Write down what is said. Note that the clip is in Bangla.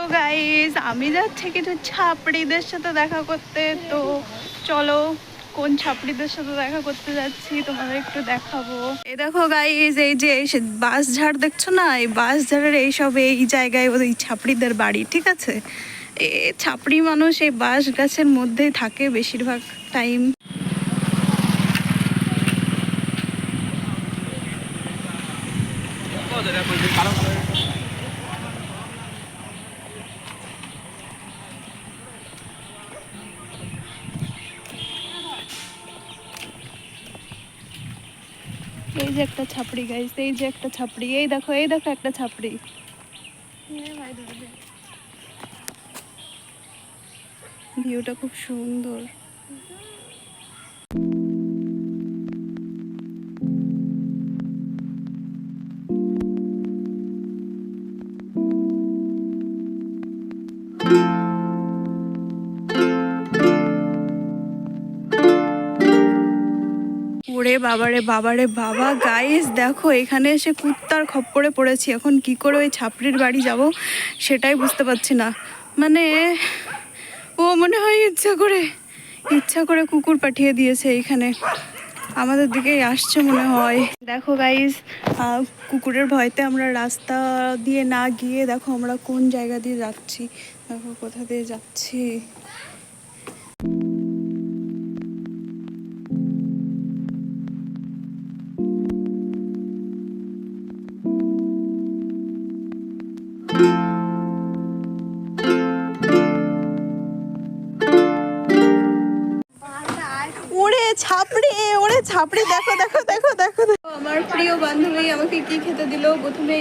তো গাইস আমি যাচ্ছি কিছু ছাপড়িদের সাথে দেখা করতে। তো চলো, কোন ছাপড়িদের সাথে দেখা করতে যাচ্ছি, তোমাদের একটু দেখাবো। এই দেখো গাইস এই যে এই সে- ঝাড় দেখছ না? এই বাঁশ ঝাড়ের এইসব এই জায়গায় ওই ছাপড়িদের বাড়ি, ঠিক আছে? এ ছাপড়ি মানুষ এই বাঁশ গাছের মধ্যেই থাকে বেশিরভাগ টাইম এই যে একটা ছাপড়ি গাইস এই যে একটা ছাপড়ি এই দেখো এই দেখো একটা ছাপড়ি। ভিউটা খুব সুন্দর। ওরে বাবারে বাবারে বাবা গাইস দেখো, এখানে এসে কুত্তার খপ্পরে পড়েছি। এখন কি করে ওই ছাপড়ির বাড়ি যাব সেটাই বুঝতে পারছি না। মানে ও মনে হয় ইচ্ছা করে ইচ্ছা করে কুকুর পাঠিয়ে দিয়েছে এইখানে আমাদের দিকেই আসছে মনে হয়। দেখো গাইস কুকুরের ভয়তে আমরা রাস্তা দিয়ে না গিয়ে দেখো আমরা কোন জায়গা দিয়ে যাচ্ছি। দেখো, কোথা দিয়ে যাচ্ছি। ওরে ছাপড়ি ওরে ছাপড়ি, দেখো দেখো দেখো দেখো দেখো। আমার প্রিয় বান্ধবী আমাকে কি খেতে দিল প্রথমে